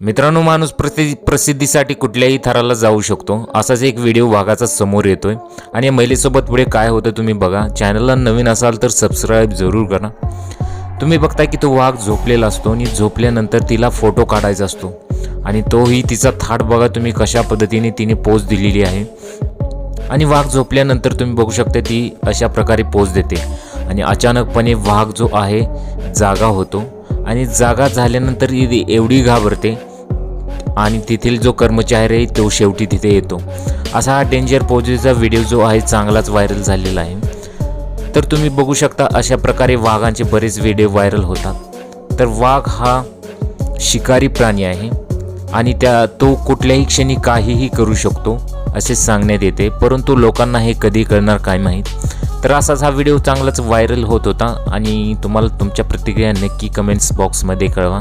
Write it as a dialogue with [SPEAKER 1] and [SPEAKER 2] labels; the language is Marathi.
[SPEAKER 1] मित्रांनो माणूस प्रसिद्धी प्रसिद्धीसाठी कुठल्याही थराला जाऊ शकतो. असाच एक व्हिडिओ वाघाचा समोर येतोय. आणि या महिलेसोबत पुढे काय होतं तुम्ही बघा. चॅनलला नवीन असाल तर सबस्क्राईब जरूर करा. तुम्ही बघताय की तो वाघ झोपलेला असतो आणि झोपल्यानंतर तिला फोटो काढायचा असतो. आणि तोही तिचा थाट बघा तुम्ही कशा पद्धतीने तिने पोज दिलेली आहे. आणि वाघ झोपल्यानंतर तुम्ही बघू शकता ती अशा प्रकारे पोच देते. आणि अचानकपणे वाघ जो आहे जागा होतो. आणि जागा झाल्यानंतर ती एवढी घाबरते आणि तेथील जो कर्मचारी आहे तो शेवटी तिथे येतो. असा हा डेंजर पोजेचा व्हिडिओ जो आहे चांगलाच व्हायरल झालेला आहे. तर तुम्ही बघू शकता अशा प्रकारे वाघांचे बरेच व्हिडिओ व्हायरल होतात. तर वाघ हा शिकारी प्राणी आहे आणि त्या तो कुठल्याही क्षणी काहीही करू शकतो असे सांगण्यात येते. परंतु लोकांना हे कधी कळणार काय माहीत? तर असाच हा व्हिडिओ चांगलाच व्हायरल होत होता आणि तुम्हाला तुमच्या प्रतिक्रिया नक्की कमेंट्स बॉक्समध्ये कळवा.